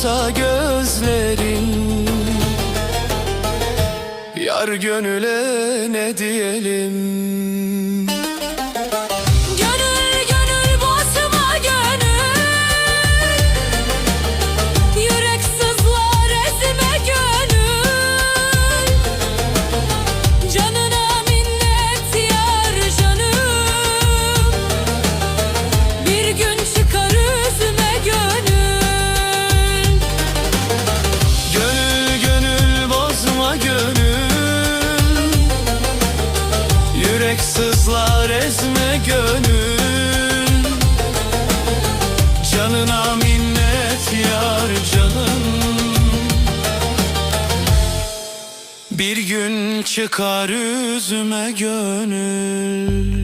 olsa gözlerin. Yar gönüle ne diyelim Yürek sızlar ezme gönül. Canına minnet yar canım. Bir gün çıkar üzme gönül